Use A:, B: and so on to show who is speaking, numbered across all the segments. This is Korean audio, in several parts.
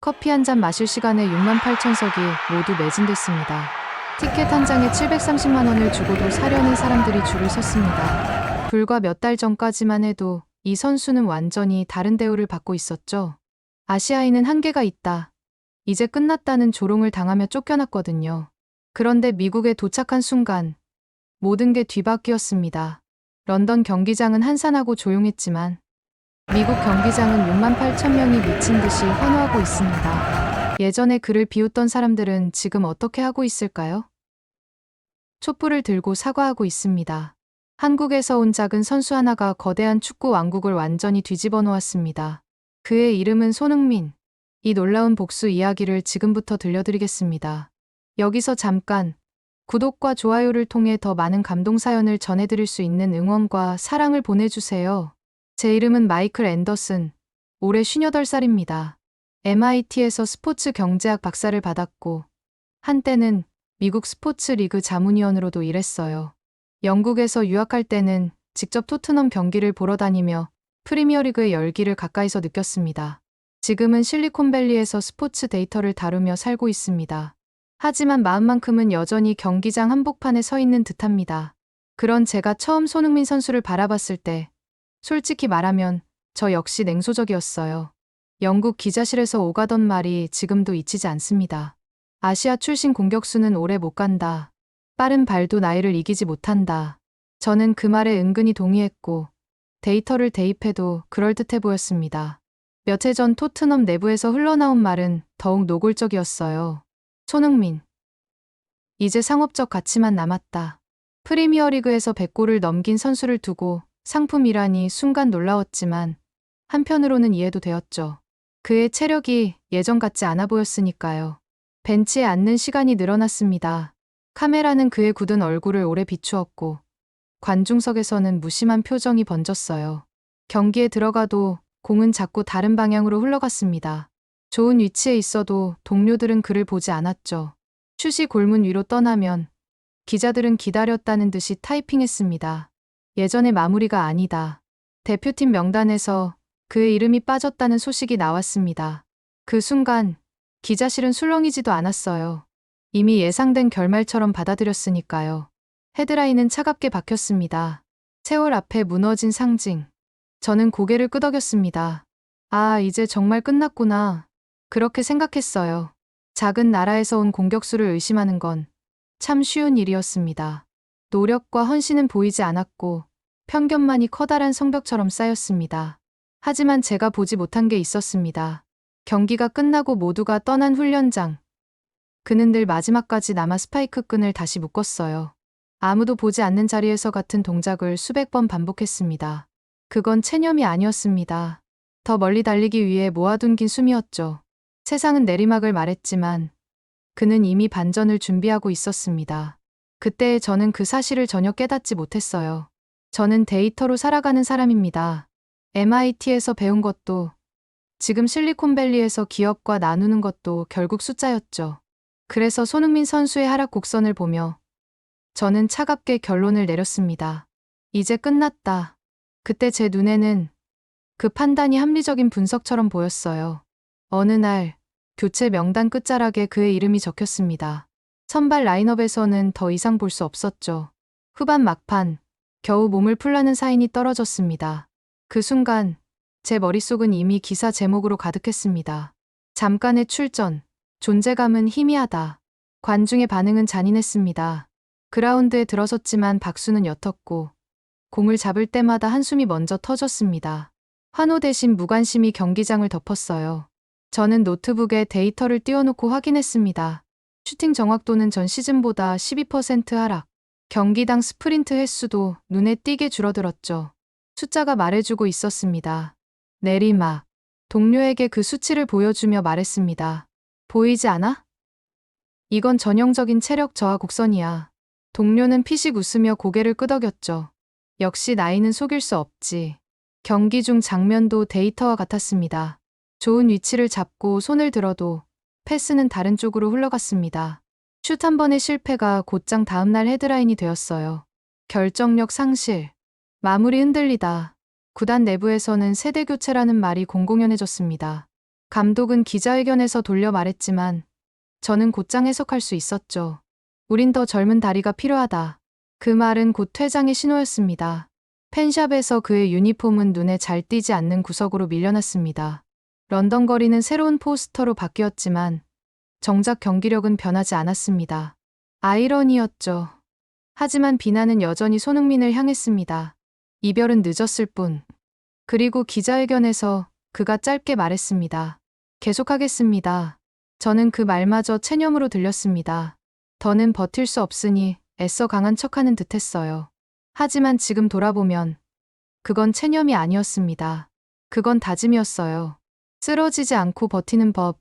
A: 커피 한 잔 마실 시간에 6만 8천 석이 모두 매진됐습니다. 티켓 한 장에 730만 원을 주고도 사려는 사람들이 줄을 섰습니다. 불과 몇 달 전까지만 해도 이 선수는 완전히 다른 대우를 받고 있었죠. 아시아인은 한계가 있다. 이제 끝났다는 조롱을 당하며 쫓겨났거든요. 그런데 미국에 도착한 순간 모든 게 뒤바뀌었습니다. 런던 경기장은 한산하고 조용했지만 미국 경기장은 6만 8천 명이 미친 듯이 환호하고 있습니다. 예전에 그를 비웃던 사람들은 지금 어떻게 하고 있을까요? 촛불을 들고 사과하고 있습니다. 한국에서 온 작은 선수 하나가 거대한 축구 왕국을 완전히 뒤집어 놓았습니다. 그의 이름은 손흥민. 이 놀라운 복수 이야기를 지금부터 들려드리겠습니다. 여기서 잠깐 구독과 좋아요를 통해 더 많은 감동 사연을 전해드릴 수 있는 응원과 사랑을 보내주세요. 제 이름은 마이클 앤더슨. 올해 58살입니다. MIT에서 스포츠 경제학 박사를 받았고, 한때는 미국 스포츠 리그 자문위원으로도 일했어요. 영국에서 유학할 때는 직접 토트넘 경기를 보러 다니며 프리미어리그의 열기를 가까이서 느꼈습니다. 지금은 실리콘밸리에서 스포츠 데이터를 다루며 살고 있습니다. 하지만 마음만큼은 여전히 경기장 한복판에 서 있는 듯합니다. 그런 제가 처음 손흥민 선수를 바라봤을 때, 솔직히 말하면 저 역시 냉소적이었어요. 영국 기자실에서 오가던 말이 지금도 잊히지 않습니다. 아시아 출신 공격수는 오래 못 간다. 빠른 발도 나이를 이기지 못한다. 저는 그 말에 은근히 동의했고, 데이터를 대입해도 그럴듯해 보였습니다. 몇 해 전 토트넘 내부에서 흘러나온 말은 더욱 노골적이었어요. 손흥민. 이제 상업적 가치만 남았다. 프리미어리그에서 100골을 넘긴 선수를 두고 상품이라니 순간 놀라웠지만 한편으로는 이해도 되었죠. 그의 체력이 예전 같지 않아 보였으니까요. 벤치에 앉는 시간이 늘어났습니다. 카메라는 그의 굳은 얼굴을 오래 비추었고 관중석에서는 무심한 표정이 번졌어요. 경기에 들어가도 공은 자꾸 다른 방향으로 흘러갔습니다. 좋은 위치에 있어도 동료들은 그를 보지 않았죠. 슛이 골문 위로 떠나면 기자들은 기다렸다는 듯이 타이핑했습니다. 예전의 마무리가 아니다. 대표팀 명단에서 그의 이름이 빠졌다는 소식이 나왔습니다. 그 순간 기자실은 술렁이지도 않았어요. 이미 예상된 결말처럼 받아들였으니까요. 헤드라인은 차갑게 박혔습니다. 세월 앞에 무너진 상징. 저는 고개를 끄덕였습니다. 아, 이제 정말 끝났구나. 그렇게 생각했어요. 작은 나라에서 온 공격수를 의심하는 건 참 쉬운 일이었습니다. 노력과 헌신은 보이지 않았고 편견만이 커다란 성벽처럼 쌓였습니다. 하지만 제가 보지 못한 게 있었습니다. 경기가 끝나고 모두가 떠난 훈련장. 그는 늘 마지막까지 남아 스파이크 끈을 다시 묶었어요. 아무도 보지 않는 자리에서 같은 동작을 수백 번 반복했습니다. 그건 체념이 아니었습니다. 더 멀리 달리기 위해 모아둔 긴 숨이었죠. 세상은 내리막을 말했지만 그는 이미 반전을 준비하고 있었습니다. 그때 저는 그 사실을 전혀 깨닫지 못했어요. 저는 데이터로 살아가는 사람입니다. MIT에서 배운 것도 지금 실리콘밸리에서 기업과 나누는 것도 결국 숫자였죠. 그래서 손흥민 선수의 하락 곡선을 보며 저는 차갑게 결론을 내렸습니다. 이제 끝났다. 그때 제 눈에는 그 판단이 합리적인 분석처럼 보였어요. 어느 날 교체 명단 끝자락에 그의 이름이 적혔습니다. 선발 라인업에서는 더 이상 볼 수 없었죠. 후반 막판 겨우 몸을 풀라는 사인이 떨어졌습니다. 그 순간 제 머릿속은 이미 기사 제목으로 가득했습니다. 잠깐의 출전, 존재감은 희미하다. 관중의 반응은 잔인했습니다. 그라운드에 들어섰지만 박수는 옅었고 공을 잡을 때마다 한숨이 먼저 터졌습니다. 환호 대신 무관심이 경기장을 덮었어요. 저는 노트북에 데이터를 띄워놓고 확인했습니다. 슈팅 정확도는 전 시즌보다 12% 하락. 경기당 스프린트 횟수도 눈에 띄게 줄어들었죠. 숫자가 말해주고 있었습니다. 내리막. 동료에게 그 수치를 보여주며 말했습니다. 보이지 않아? 이건 전형적인 체력 저하 곡선이야. 동료는 피식 웃으며 고개를 끄덕였죠. 역시 나이는 속일 수 없지. 경기 중 장면도 데이터와 같았습니다. 좋은 위치를 잡고 손을 들어도 패스는 다른 쪽으로 흘러갔습니다. 슛 한 번의 실패가 곧장 다음날 헤드라인이 되었어요. 결정력 상실. 마무리 흔들리다. 구단 내부에서는 세대 교체라는 말이 공공연해졌습니다. 감독은 기자회견에서 돌려 말했지만 저는 곧장 해석할 수 있었죠. 우린 더 젊은 다리가 필요하다. 그 말은 곧 퇴장의 신호였습니다. 펜샵에서 그의 유니폼은 눈에 잘 띄지 않는 구석으로 밀려났습니다. 런던 거리는 새로운 포스터로 바뀌었지만 정작 경기력은 변하지 않았습니다. 아이러니였죠. 하지만 비난은 여전히 손흥민을 향했습니다. 이별은 늦었을 뿐. 그리고 기자회견에서 그가 짧게 말했습니다. 계속하겠습니다. 저는 그 말마저 체념으로 들렸습니다. 더는 버틸 수 없으니 애써 강한 척하는 듯 했어요. 하지만 지금 돌아보면 그건 체념이 아니었습니다. 그건 다짐이었어요. 쓰러지지 않고 버티는 법,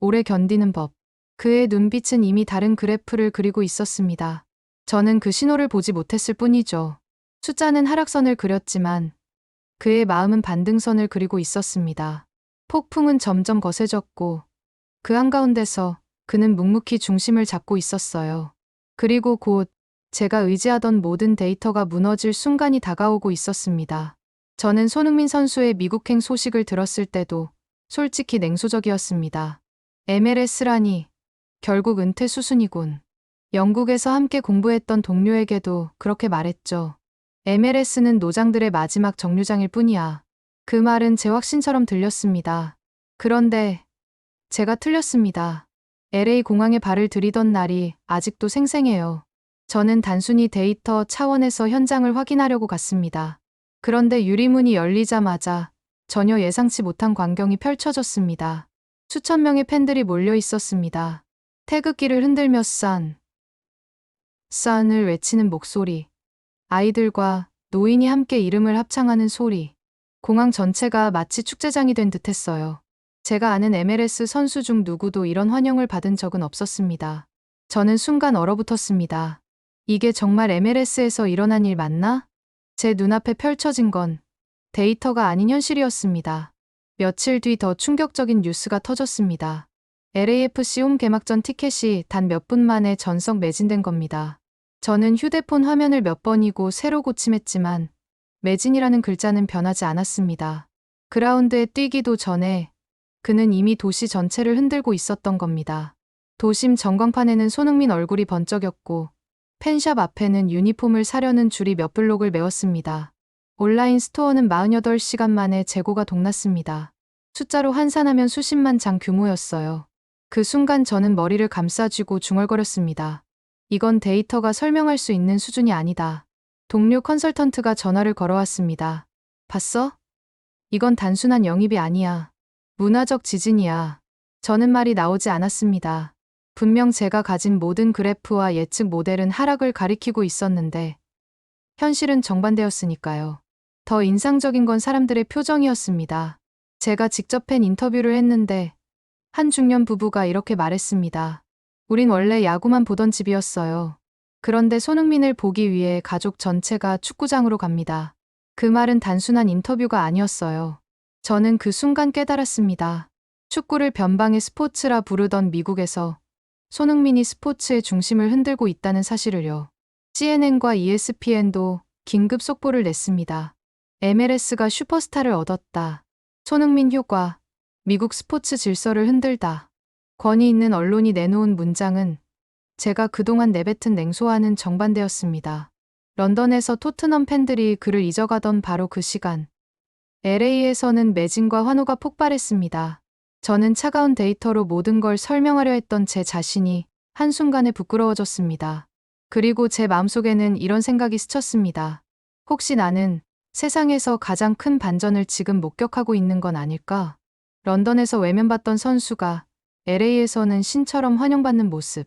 A: 오래 견디는 법. 그의 눈빛은 이미 다른 그래프를 그리고 있었습니다. 저는 그 신호를 보지 못했을 뿐이죠. 숫자는 하락선을 그렸지만 그의 마음은 반등선을 그리고 있었습니다. 폭풍은 점점 거세졌고 그 한가운데서 그는 묵묵히 중심을 잡고 있었어요. 그리고 곧 제가 의지하던 모든 데이터가 무너질 순간이 다가오고 있었습니다. 저는 손흥민 선수의 미국행 소식을 들었을 때도 솔직히 냉소적이었습니다. MLS라니 결국 은퇴 수순이군. 영국에서 함께 공부했던 동료에게도 그렇게 말했죠. MLS는 노장들의 마지막 정류장일 뿐이야. 그 말은 제 확신처럼 들렸습니다. 그런데 제가 틀렸습니다. LA 공항에 발을 들이던 날이 아직도 생생해요. 저는 단순히 데이터 차원에서 현장을 확인하려고 갔습니다. 그런데 유리문이 열리자마자 전혀 예상치 못한 광경이 펼쳐졌습니다. 수천 명의 팬들이 몰려 있었습니다. 태극기를 흔들며 싼, 싼을 외치는 목소리. 아이들과 노인이 함께 이름을 합창하는 소리. 공항 전체가 마치 축제장이 된 듯했어요. 제가 아는 MLS 선수 중 누구도 이런 환영을 받은 적은 없었습니다. 저는 순간 얼어붙었습니다. 이게 정말 MLS에서 일어난 일 맞나? 제 눈앞에 펼쳐진 건 데이터가 아닌 현실이었습니다. 며칠 뒤 더 충격적인 뉴스가 터졌습니다. LAFC 홈 개막전 티켓이 단 몇 분 만에 전석 매진된 겁니다. 저는 휴대폰 화면을 몇 번이고 새로 고침했지만 매진이라는 글자는 변하지 않았습니다. 그라운드에 뛰기도 전에 그는 이미 도시 전체를 흔들고 있었던 겁니다. 도심 전광판에는 손흥민 얼굴이 번쩍였고 펜샵 앞에는 유니폼을 사려는 줄이 몇 블록을 메웠습니다. 온라인 스토어는 48시간 만에 재고가 동났습니다. 숫자로 환산하면 수십만 장 규모였어요. 그 순간 저는 머리를 감싸쥐고 중얼거렸습니다. 이건 데이터가 설명할 수 있는 수준이 아니다. 동료 컨설턴트가 전화를 걸어왔습니다. 봤어? 이건 단순한 영입이 아니야. 문화적 지진이야. 저는 말이 나오지 않았습니다. 분명 제가 가진 모든 그래프와 예측 모델은 하락을 가리키고 있었는데, 현실은 정반대였으니까요. 더 인상적인 건 사람들의 표정이었습니다. 제가 직접 팬 인터뷰를 했는데, 한 중년 부부가 이렇게 말했습니다. 우린 원래 야구만 보던 집이었어요. 그런데 손흥민을 보기 위해 가족 전체가 축구장으로 갑니다. 그 말은 단순한 인터뷰가 아니었어요. 저는 그 순간 깨달았습니다. 축구를 변방의 스포츠라 부르던 미국에서 손흥민이 스포츠의 중심을 흔들고 있다는 사실을요. CNN과 ESPN도 긴급 속보를 냈습니다. MLS가 슈퍼스타를 얻었다. 손흥민 효과, 미국 스포츠 질서를 흔들다. 권위 있는 언론이 내놓은 문장은 제가 그동안 내뱉은 냉소와는 정반대였습니다. 런던에서 토트넘 팬들이 그를 잊어가던 바로 그 시간. LA에서는 매진과 환호가 폭발했습니다. 저는 차가운 데이터로 모든 걸 설명하려 했던 제 자신이 한순간에 부끄러워졌습니다. 그리고 제 마음속에는 이런 생각이 스쳤습니다. 혹시 나는 세상에서 가장 큰 반전을 지금 목격하고 있는 건 아닐까? 런던에서 외면받던 선수가 LA에서는 신처럼 환영받는 모습.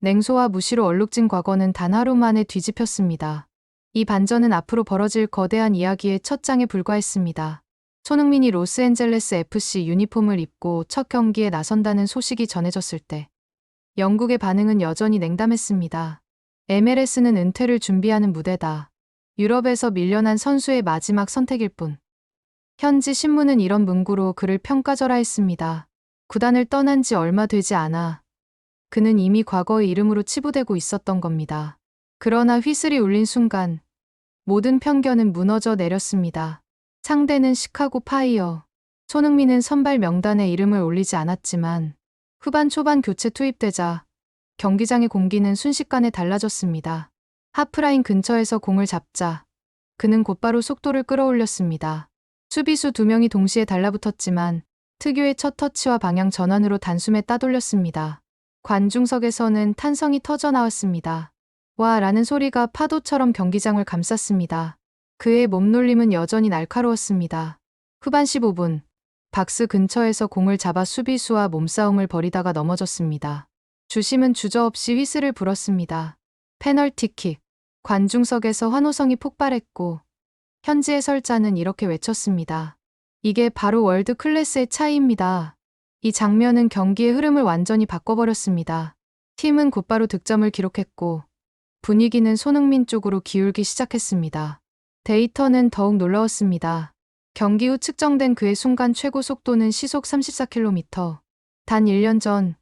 A: 냉소와 무시로 얼룩진 과거는 단 하루 만에 뒤집혔습니다. 이 반전은 앞으로 벌어질 거대한 이야기의 첫 장에 불과했습니다. 손흥민이 로스앤젤레스 FC 유니폼을 입고 첫 경기에 나선다는 소식이 전해졌을 때 영국의 반응은 여전히 냉담했습니다. MLS는 은퇴를 준비하는 무대다. 유럽에서 밀려난 선수의 마지막 선택일 뿐. 현지 신문은 이런 문구로 그를 평가절하했습니다. 구단을 떠난 지 얼마 되지 않아 그는 이미 과거의 이름으로 치부되고 있었던 겁니다. 그러나 휘슬이 울린 순간 모든 편견은 무너져 내렸습니다. 상대는 시카고 파이어. 손흥민은 선발 명단에 이름을 올리지 않았지만 후반 초반 교체 투입되자 경기장의 공기는 순식간에 달라졌습니다. 하프라인 근처에서 공을 잡자 그는 곧바로 속도를 끌어올렸습니다. 수비수 두 명이 동시에 달라붙었지만 특유의 첫 터치와 방향 전환으로 단숨에 따돌렸습니다. 관중석에서는 탄성이 터져 나왔습니다. 와 라는 소리가 파도처럼 경기장을 감쌌습니다. 그의 몸놀림은 여전히 날카로웠습니다. 후반 15분, 박스 근처에서 공을 잡아 수비수와 몸싸움을 벌이다가 넘어졌습니다. 주심은 주저없이 휘슬을 불었습니다. 페널티킥. 관중석에서 환호성이 폭발했고, 현지 해설자는 이렇게 외쳤습니다. 이게 바로 월드 클래스의 차이입니다. 이 장면은 경기의 흐름을 완전히 바꿔버렸습니다. 팀은 곧바로 득점을 기록했고, 분위기는 손흥민 쪽으로 기울기 시작했습니다. 데이터는 더욱 놀라웠습니다. 경기 후 측정된 그의 순간 최고 속도는 시속 34km. 단 1년 전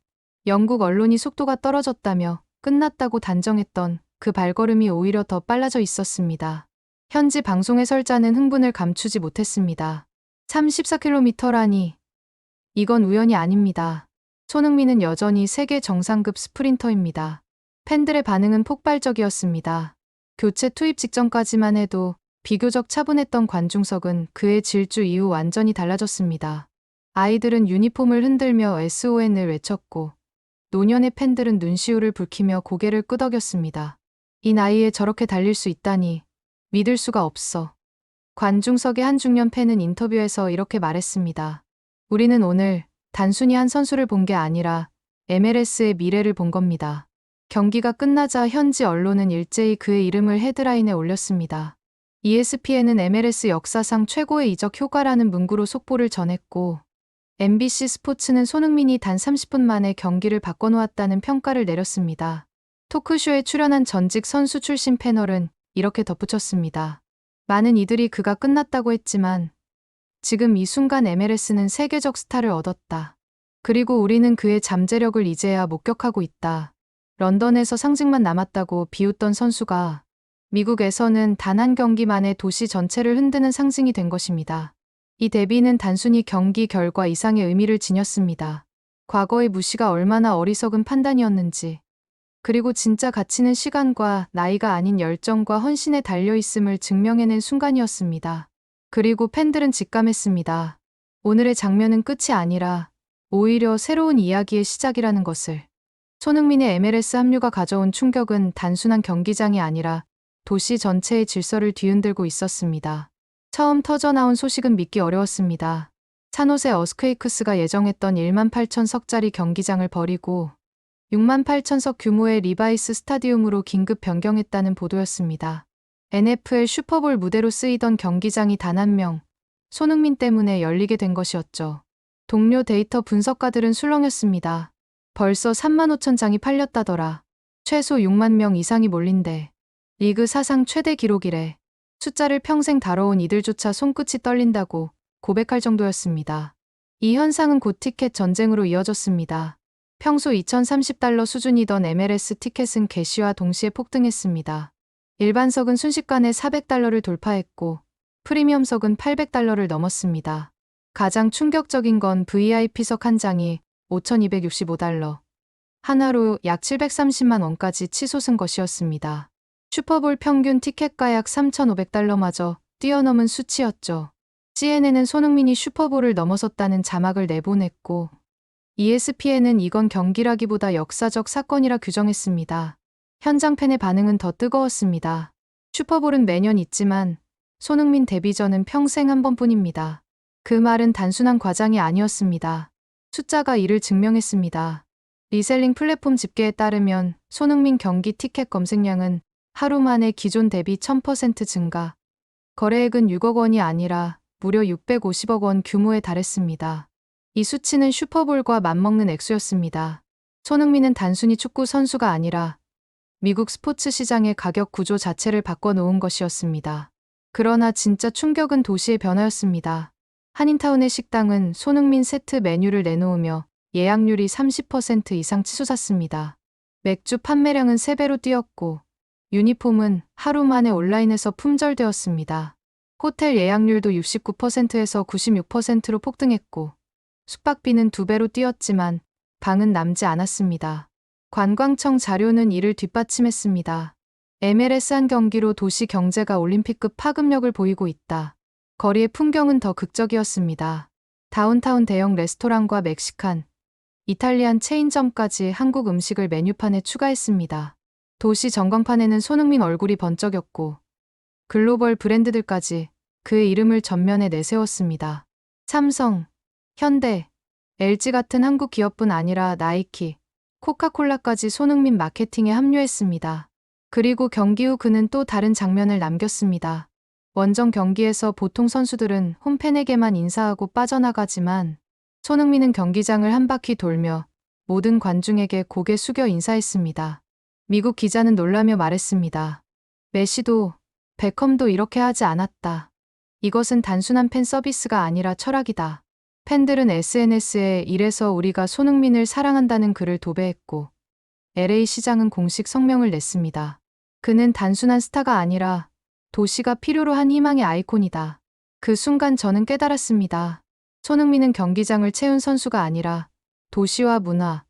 A: 영국 언론이 속도가 떨어졌다며 끝났다고 단정했던 그 발걸음이 오히려 더 빨라져 있었습니다. 현지 방송 해설자는 흥분을 감추지 못했습니다. 34km라니. 이건 우연이 아닙니다. 손흥민은 여전히 세계 정상급 스프린터입니다. 팬들의 반응은 폭발적이었습니다. 교체 투입 직전까지만 해도 비교적 차분했던 관중석은 그의 질주 이후 완전히 달라졌습니다. 아이들은 유니폼을 흔들며 SON을 외쳤고 노년의 팬들은 눈시울을 붉히며 고개를 끄덕였습니다. 이 나이에 저렇게 달릴 수 있다니 믿을 수가 없어. 관중석의 한 중년 팬은 인터뷰에서 이렇게 말했습니다. 우리는 오늘 단순히 한 선수를 본 게 아니라 MLS의 미래를 본 겁니다. 경기가 끝나자 현지 언론은 일제히 그의 이름을 헤드라인에 올렸습니다. ESPN은 MLS 역사상 최고의 이적 효과라는 문구로 속보를 전했고, MBC 스포츠는 손흥민이 단 30분 만에 경기를 바꿔놓았다는 평가를 내렸습니다. 토크쇼에 출연한 전직 선수 출신 패널은 이렇게 덧붙였습니다. 많은 이들이 그가 끝났다고 했지만 지금 이 순간 MLS는 세계적 스타를 얻었다. 그리고 우리는 그의 잠재력을 이제야 목격하고 있다. 런던에서 상징만 남았다고 비웃던 선수가 미국에서는 단 한 경기만에 도시 전체를 흔드는 상징이 된 것입니다. 이 데뷔는 단순히 경기 결과 이상의 의미를 지녔습니다. 과거의 무시가 얼마나 어리석은 판단이었는지, 그리고 진짜 가치는 시간과 나이가 아닌 열정과 헌신에 달려있음을 증명해낸 순간이었습니다. 그리고 팬들은 직감했습니다. 오늘의 장면은 끝이 아니라 오히려 새로운 이야기의 시작이라는 것을. 손흥민의 MLS 합류가 가져온 충격은 단순한 경기장이 아니라 도시 전체의 질서를 뒤흔들고 있었습니다. 처음 터져나온 소식은 믿기 어려웠습니다. 산호세 어스퀘이크스가 예정했던 1만 8천 석짜리 경기장을 버리고 6만 8천석 규모의 리바이스 스타디움으로 긴급 변경했다는 보도였습니다. NFL 슈퍼볼 무대로 쓰이던 경기장이 단 한 명, 손흥민 때문에 열리게 된 것이었죠. 동료 데이터 분석가들은 술렁였습니다. 벌써 3만 5천 장이 팔렸다더라. 최소 6만 명 이상이 몰린대. 리그 사상 최대 기록이래. 숫자를 평생 다뤄온 이들조차 손끝이 떨린다고 고백할 정도였습니다. 이 현상은 곧 티켓 전쟁으로 이어졌습니다. 평소 2030달러 수준이던 MLS 티켓은 개시와 동시에 폭등했습니다. 일반석은 순식간에 400달러를 돌파했고 프리미엄석은 800달러를 넘었습니다. 가장 충격적인 건 VIP석 한 장이 5,265달러, 하나로 약 730만 원까지 치솟은 것이었습니다. 슈퍼볼 평균 티켓가 약 3,500달러마저 뛰어넘은 수치였죠. CNN은 손흥민이 슈퍼볼을 넘어섰다는 자막을 내보냈고 ESPN은 이건 경기라기보다 역사적 사건이라 규정했습니다. 현장 팬의 반응은 더 뜨거웠습니다. 슈퍼볼은 매년 있지만 손흥민 데뷔전은 평생 한 번뿐입니다. 그 말은 단순한 과장이 아니었습니다. 숫자가 이를 증명했습니다. 리셀링 플랫폼 집계에 따르면 손흥민 경기 티켓 검색량은 하루 만에 기존 대비 1000% 증가. 거래액은 6억 원이 아니라 무려 650억 원 규모에 달했습니다. 이 수치는 슈퍼볼과 맞먹는 액수였습니다. 손흥민은 단순히 축구 선수가 아니라 미국 스포츠 시장의 가격 구조 자체를 바꿔놓은 것이었습니다. 그러나 진짜 충격은 도시의 변화였습니다. 한인타운의 식당은 손흥민 세트 메뉴를 내놓으며 예약률이 30% 이상 치솟았습니다. 맥주 판매량은 3배로 뛰었고 유니폼은 하루 만에 온라인에서 품절되었습니다. 호텔 예약률도 69%에서 96%로 폭등했고, 숙박비는 두 배로 뛰었지만 방은 남지 않았습니다. 관광청 자료는 이를 뒷받침했습니다. MLS 한 경기로 도시 경제가 올림픽급 파급력을 보이고 있다. 거리의 풍경은 더 극적이었습니다. 다운타운 대형 레스토랑과 멕시칸, 이탈리안 체인점까지 한국 음식을 메뉴판에 추가했습니다. 도시 전광판에는 손흥민 얼굴이 번쩍였고 글로벌 브랜드들까지 그의 이름을 전면에 내세웠습니다. 삼성, 현대, LG 같은 한국 기업뿐 아니라 나이키, 코카콜라까지 손흥민 마케팅에 합류했습니다. 그리고 경기 후 그는 또 다른 장면을 남겼습니다. 원정 경기에서 보통 선수들은 홈팬에게만 인사하고 빠져나가지만 손흥민은 경기장을 한 바퀴 돌며 모든 관중에게 고개 숙여 인사했습니다. 미국 기자는 놀라며 말했습니다. 메시도 베컴도 이렇게 하지 않았다. 이것은 단순한 팬 서비스가 아니라 철학이다. 팬들은 SNS에 이래서 우리가 손흥민을 사랑한다는 글을 도배했고 LA 시장은 공식 성명을 냈습니다. 그는 단순한 스타가 아니라 도시가 필요로 한 희망의 아이콘이다. 그 순간 저는 깨달았습니다. 손흥민은 경기장을 채운 선수가 아니라 도시와 문화,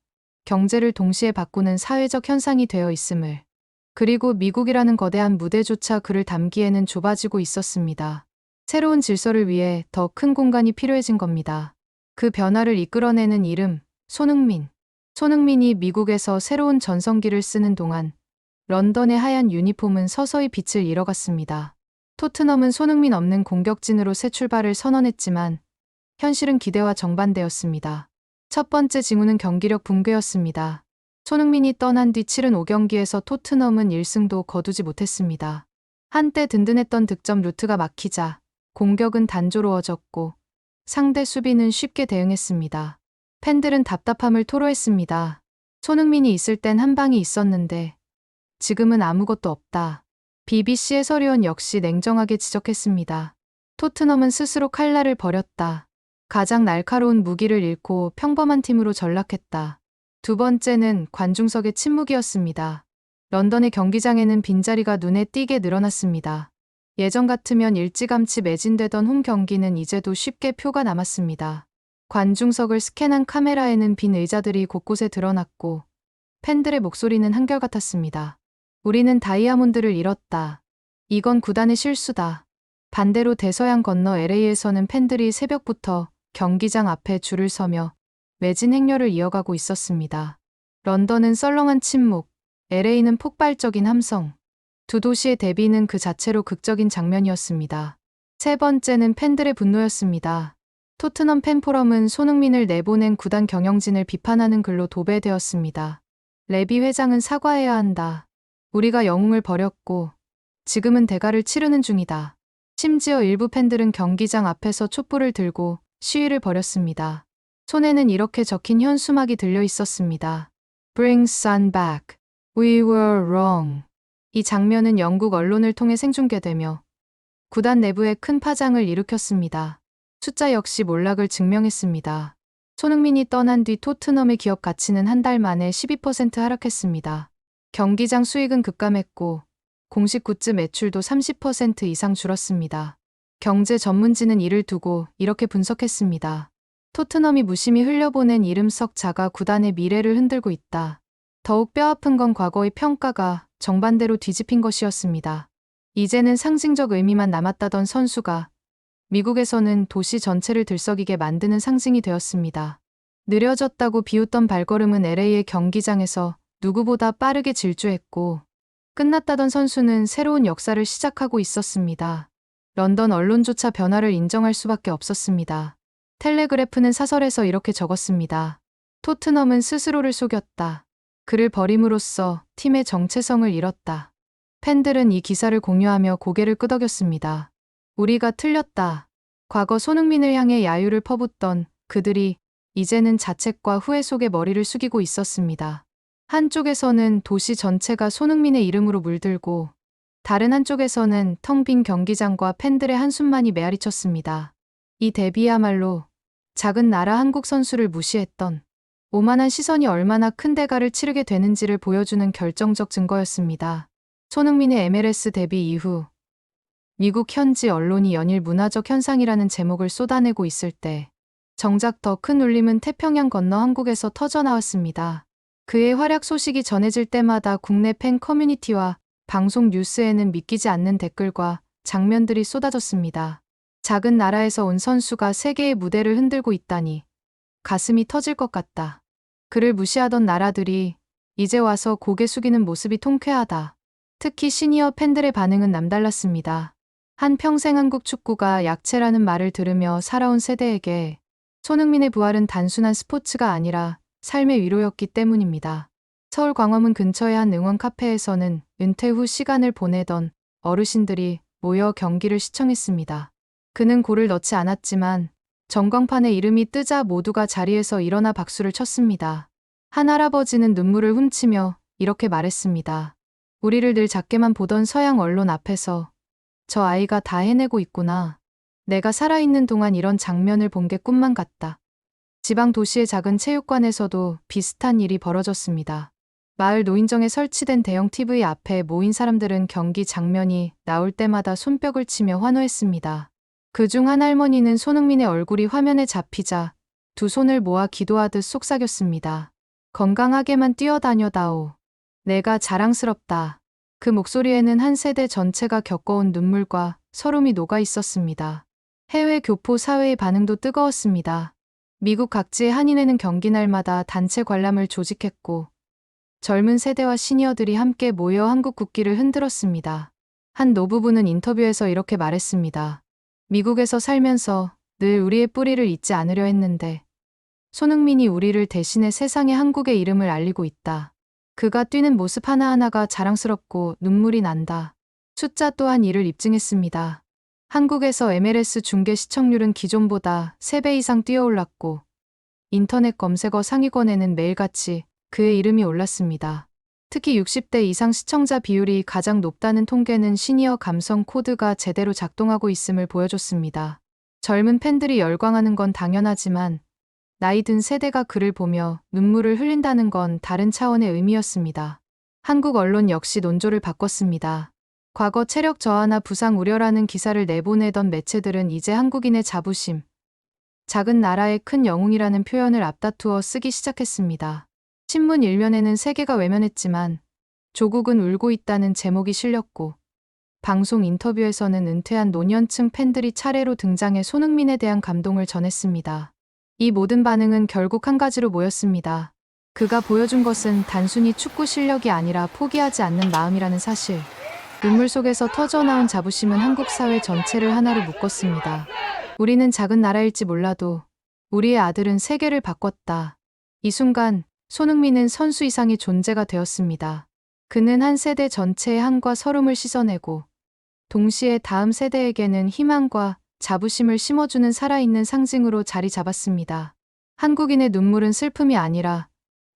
A: 경제를 동시에 바꾸는 사회적 현상이 되어 있음을. 그리고 미국이라는 거대한 무대조차 그를 담기에는 좁아지고 있었습니다. 새로운 질서를 위해 더 큰 공간이 필요해진 겁니다. 그 변화를 이끌어내는 이름, 손흥민. 손흥민이 미국에서 새로운 전성기를 쓰는 동안 런던의 하얀 유니폼은 서서히 빛을 잃어갔습니다. 토트넘은 손흥민 없는 공격진으로 새 출발을 선언했지만 현실은 기대와 정반대였습니다. 첫 번째 징후는 경기력 붕괴였습니다. 손흥민이 떠난 뒤 치른 5경기에서 토트넘은 1승도 거두지 못했습니다. 한때 든든했던 득점 루트가 막히자 공격은 단조로워졌고 상대 수비는 쉽게 대응했습니다. 팬들은 답답함을 토로했습니다. 손흥민이 있을 땐 한 방이 있었는데 지금은 아무것도 없다. BBC 해설위원 역시 냉정하게 지적했습니다. 토트넘은 스스로 칼날을 버렸다. 가장 날카로운 무기를 잃고 평범한 팀으로 전락했다. 두 번째는 관중석의 침묵이었습니다. 런던의 경기장에는 빈자리가 눈에 띄게 늘어났습니다. 예전 같으면 일찌감치 매진되던 홈 경기는 이제도 쉽게 표가 남았습니다. 관중석을 스캔한 카메라에는 빈 의자들이 곳곳에 드러났고 팬들의 목소리는 한결같았습니다. 우리는 다이아몬드를 잃었다. 이건 구단의 실수다. 반대로 대서양 건너 LA에서는 팬들이 새벽부터 경기장 앞에 줄을 서며 매진 행렬을 이어가고 있었습니다. 런던은 썰렁한 침묵, LA는 폭발적인 함성. 두 도시의 대비는 그 자체로 극적인 장면이었습니다. 세 번째는 팬들의 분노였습니다. 토트넘 팬포럼은 손흥민을 내보낸 구단 경영진을 비판하는 글로 도배되었습니다. 레비 회장은 사과해야 한다. 우리가 영웅을 버렸고 지금은 대가를 치르는 중이다. 심지어 일부 팬들은 경기장 앞에서 촛불을 들고 시위를 벌였습니다. 손에는 이렇게 적힌 현수막이 들려 있었습니다. Bring sun back. We were wrong. 이 장면은 영국 언론을 통해 생중계되며 구단 내부에 큰 파장을 일으켰습니다. 숫자 역시 몰락을 증명했습니다. 손흥민이 떠난 뒤 토트넘의 기업 가치는 한 달 만에 12% 하락했습니다. 경기장 수익은 급감했고 공식 굿즈 매출도 30% 이상 줄었습니다. 경제 전문지는 이를 두고 이렇게 분석했습니다. 토트넘이 무심히 흘려보낸 이름 석 자가 구단의 미래를 흔들고 있다. 더욱 뼈아픈 건 과거의 평가가 정반대로 뒤집힌 것이었습니다. 이제는 상징적 의미만 남았다던 선수가 미국에서는 도시 전체를 들썩이게 만드는 상징이 되었습니다. 느려졌다고 비웃던 발걸음은 LA의 경기장에서 누구보다 빠르게 질주했고 끝났다던 선수는 새로운 역사를 시작하고 있었습니다. 런던 언론조차 변화를 인정할 수밖에 없었습니다. 텔레그래프는 사설에서 이렇게 적었습니다. 토트넘은 스스로를 속였다. 그를 버림으로써 팀의 정체성을 잃었다. 팬들은 이 기사를 공유하며 고개를 끄덕였습니다. 우리가 틀렸다. 과거 손흥민을 향해 야유를 퍼붓던 그들이 이제는 자책과 후회 속에 머리를 숙이고 있었습니다. 한쪽에서는 도시 전체가 손흥민의 이름으로 물들고 다른 한쪽에서는 텅 빈 경기장과 팬들의 한숨만이 메아리쳤습니다. 이 대비야말로 작은 나라 한국 선수를 무시했던 오만한 시선이 얼마나 큰 대가를 치르게 되는지를 보여주는 결정적 증거였습니다. 손흥민의 MLS 데뷔 이후 미국 현지 언론이 연일 문화적 현상이라는 제목을 쏟아내고 있을 때 정작 더 큰 울림은 태평양 건너 한국에서 터져 나왔습니다. 그의 활약 소식이 전해질 때마다 국내 팬 커뮤니티와 방송 뉴스에는 믿기지 않는 댓글과 장면들이 쏟아졌습니다. 작은 나라에서 온 선수가 세계의 무대를 흔들고 있다니 가슴이 터질 것 같다. 그를 무시하던 나라들이 이제 와서 고개 숙이는 모습이 통쾌하다. 특히 시니어 팬들의 반응은 남달랐습니다. 한 평생 한국 축구가 약체라는 말을 들으며 살아온 세대에게 손흥민의 부활은 단순한 스포츠가 아니라 삶의 위로였기 때문입니다. 서울 광화문 근처의 한 응원 카페에서는 은퇴 후 시간을 보내던 어르신들이 모여 경기를 시청했습니다. 그는 골을 넣지 않았지만 전광판에 이름이 뜨자 모두가 자리에서 일어나 박수를 쳤습니다. 한 할아버지는 눈물을 훔치며 이렇게 말했습니다. 우리를 늘 작게만 보던 서양 언론 앞에서 저 아이가 다 해내고 있구나. 내가 살아있는 동안 이런 장면을 본 게 꿈만 같다. 지방 도시의 작은 체육관에서도 비슷한 일이 벌어졌습니다. 마을 노인정에 설치된 대형 TV 앞에 모인 사람들은 경기 장면이 나올 때마다 손뼉을 치며 환호했습니다. 그중 한 할머니는 손흥민의 얼굴이 화면에 잡히자 두 손을 모아 기도하듯 속삭였습니다. 건강하게만 뛰어다녀다오. 내가 자랑스럽다. 그 목소리에는 한 세대 전체가 겪어온 눈물과 서름이 녹아 있었습니다. 해외 교포 사회의 반응도 뜨거웠습니다. 미국 각지의 한인회는 경기 날마다 단체 관람을 조직했고 젊은 세대와 시니어들이 함께 모여 한국 국기를 흔들었습니다. 한 노부부는 인터뷰에서 이렇게 말했습니다. 미국에서 살면서 늘 우리의 뿌리를 잊지 않으려 했는데 손흥민이 우리를 대신해 세상에 한국의 이름을 알리고 있다. 그가 뛰는 모습 하나하나가 자랑스럽고 눈물이 난다. 숫자 또한 이를 입증했습니다. 한국에서 MLS 중계 시청률은 기존보다 3배 이상 뛰어올랐고 인터넷 검색어 상위권에는 매일같이 그의 이름이 올랐습니다. 특히 60대 이상 시청자 비율이 가장 높다는 통계는 시니어 감성 코드가 제대로 작동하고 있음을 보여줬습니다. 젊은 팬들이 열광하는 건 당연하지만 나이 든 세대가 그를 보며 눈물을 흘린다는 건 다른 차원의 의미였습니다. 한국 언론 역시 논조를 바꿨습니다. 과거 체력 저하나 부상 우려라는 기사를 내보내던 매체들은 이제 한국인의 자부심, 작은 나라의 큰 영웅이라는 표현을 앞다투어 쓰기 시작했습니다. 신문 일면에는 세계가 외면했지만 조국은 울고 있다는 제목이 실렸고 방송 인터뷰에서는 은퇴한 노년층 팬들이 차례로 등장해 손흥민에 대한 감동을 전했습니다. 이 모든 반응은 결국 한 가지로 모였습니다. 그가 보여준 것은 단순히 축구 실력이 아니라 포기하지 않는 마음이라는 사실. 눈물 속에서 터져나온 자부심은 한국 사회 전체를 하나로 묶었습니다. 우리는 작은 나라일지 몰라도 우리의 아들은 세계를 바꿨다. 이 순간 손흥민은 선수 이상의 존재가 되었습니다. 그는 한 세대 전체의 한과 서름을 씻어내고 동시에 다음 세대에게는 희망과 자부심을 심어주는 살아있는 상징으로 자리 잡았습니다. 한국인의 눈물은 슬픔이 아니라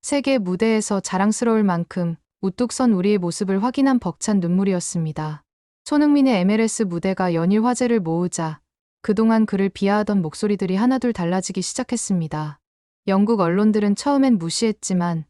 A: 세계 무대에서 자랑스러울 만큼 우뚝 선 우리의 모습을 확인한 벅찬 눈물이었습니다. 손흥민의 MLS 무대가 연일 화제를 모으자 그동안 그를 비하하던 목소리들이 하나둘 달라지기 시작했습니다. 영국 언론들은 처음엔 무시했지만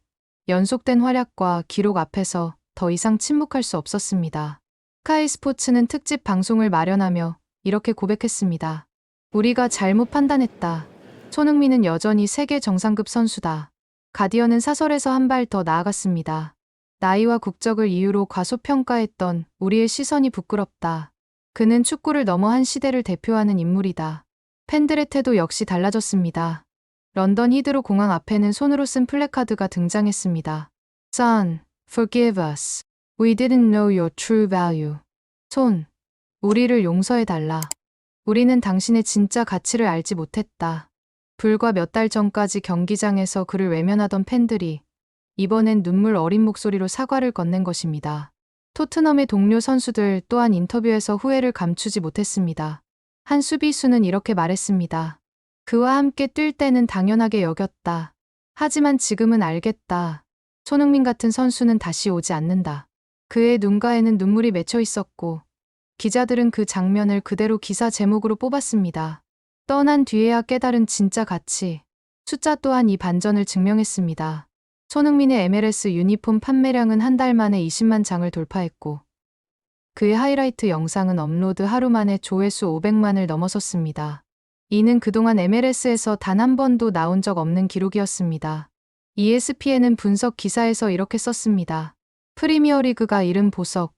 A: 연속된 활약과 기록 앞에서 더 이상 침묵할 수 없었습니다. 스카이 스포츠는 특집 방송을 마련하며 이렇게 고백했습니다. 우리가 잘못 판단했다. 손흥민은 여전히 세계 정상급 선수다. 가디언은 사설에서 한 발 더 나아갔습니다. 나이와 국적을 이유로 과소평가했던 우리의 시선이 부끄럽다. 그는 축구를 넘어 한 시대를 대표하는 인물이다. 팬들의 태도 역시 달라졌습니다. 런던 히드로 공항 앞에는 손으로 쓴 플래카드가 등장했습니다. Son, forgive us. We didn't know your true value. 손, 우리를 용서해달라. 우리는 당신의 진짜 가치를 알지 못했다. 불과 몇 달 전까지 경기장에서 그를 외면하던 팬들이 이번엔 눈물 어린 목소리로 사과를 건넨 것입니다. 토트넘의 동료 선수들 또한 인터뷰에서 후회를 감추지 못했습니다. 한 수비수는 이렇게 말했습니다. 그와 함께 뛸 때는 당연하게 여겼다. 하지만 지금은 알겠다. 손흥민 같은 선수는 다시 오지 않는다. 그의 눈가에는 눈물이 맺혀 있었고 기자들은 그 장면을 그대로 기사 제목으로 뽑았습니다. 떠난 뒤에야 깨달은 진짜 가치. 숫자 또한 이 반전을 증명했습니다. 손흥민의 MLS 유니폼 판매량은 한 달 만에 20만 장을 돌파했고 그의 하이라이트 영상은 업로드 하루 만에 조회수 500만을 넘어섰습니다. 이는 그동안 MLS에서 단 한 번도 나온 적 없는 기록이었습니다. ESPN은 분석 기사에서 이렇게 썼습니다. 프리미어리그가 잃은 보석,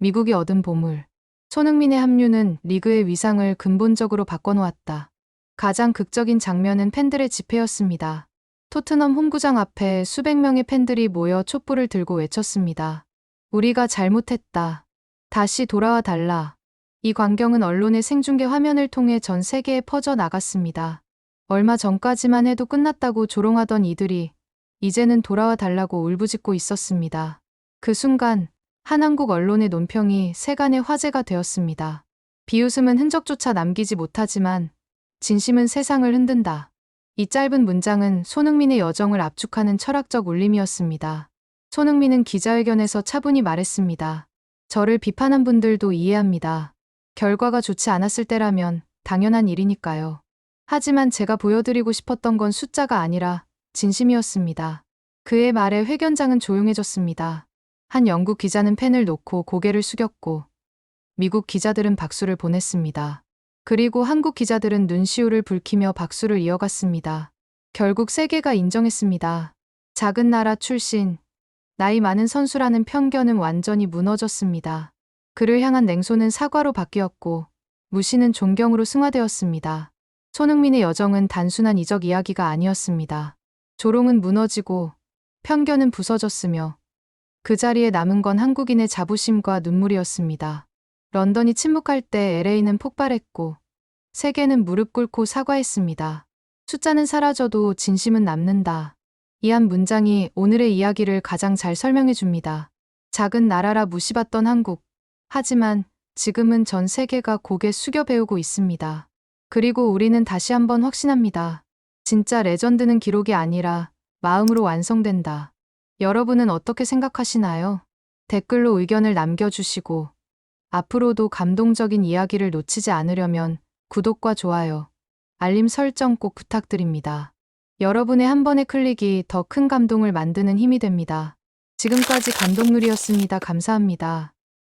A: 미국이 얻은 보물. 손흥민의 합류는 리그의 위상을 근본적으로 바꿔놓았다. 가장 극적인 장면은 팬들의 집회였습니다. 토트넘 홈구장 앞에 수백 명의 팬들이 모여 촛불을 들고 외쳤습니다. 우리가 잘못했다. 다시 돌아와 달라. 이 광경은 언론의 생중계 화면을 통해 전 세계에 퍼져 나갔습니다. 얼마 전까지만 해도 끝났다고 조롱하던 이들이 이제는 돌아와 달라고 울부짖고 있었습니다. 그 순간 한한국 언론의 논평이 세간의 화제가 되었습니다. 비웃음은 흔적조차 남기지 못하지만 진심은 세상을 흔든다. 이 짧은 문장은 손흥민의 여정을 압축하는 철학적 울림이었습니다. 손흥민은 기자회견에서 차분히 말했습니다. 저를 비판한 분들도 이해합니다. 결과가 좋지 않았을 때라면 당연한 일이니까요. 하지만 제가 보여드리고 싶었던 건 숫자가 아니라 진심이었습니다. 그의 말에 회견장은 조용해졌습니다. 한 영국 기자는 펜을 놓고 고개를 숙였고 미국 기자들은 박수를 보냈습니다. 그리고 한국 기자들은 눈시울을 붉히며 박수를 이어갔습니다. 결국 세계가 인정했습니다. 작은 나라 출신, 나이 많은 선수라는 편견은 완전히 무너졌습니다. 그를 향한 냉소는 사과로 바뀌었고 무시는 존경으로 승화되었습니다. 손흥민의 여정은 단순한 이적 이야기가 아니었습니다. 조롱은 무너지고 편견은 부서졌으며 그 자리에 남은 건 한국인의 자부심과 눈물이었습니다. 런던이 침묵할 때 LA는 폭발했고 세계는 무릎 꿇고 사과했습니다. 숫자는 사라져도 진심은 남는다. 이 한 문장이 오늘의 이야기를 가장 잘 설명해 줍니다. 작은 나라라 무시받던 한국. 하지만 지금은 전 세계가 고개 숙여 배우고 있습니다. 그리고 우리는 다시 한번 확신합니다. 진짜 레전드는 기록이 아니라 마음으로 완성된다. 여러분은 어떻게 생각하시나요? 댓글로 의견을 남겨주시고 앞으로도 감동적인 이야기를 놓치지 않으려면 구독과 좋아요, 알림 설정 꼭 부탁드립니다. 여러분의 한 번의 클릭이 더 큰 감동을 만드는 힘이 됩니다. 지금까지 감동누리였습니다. 감사합니다.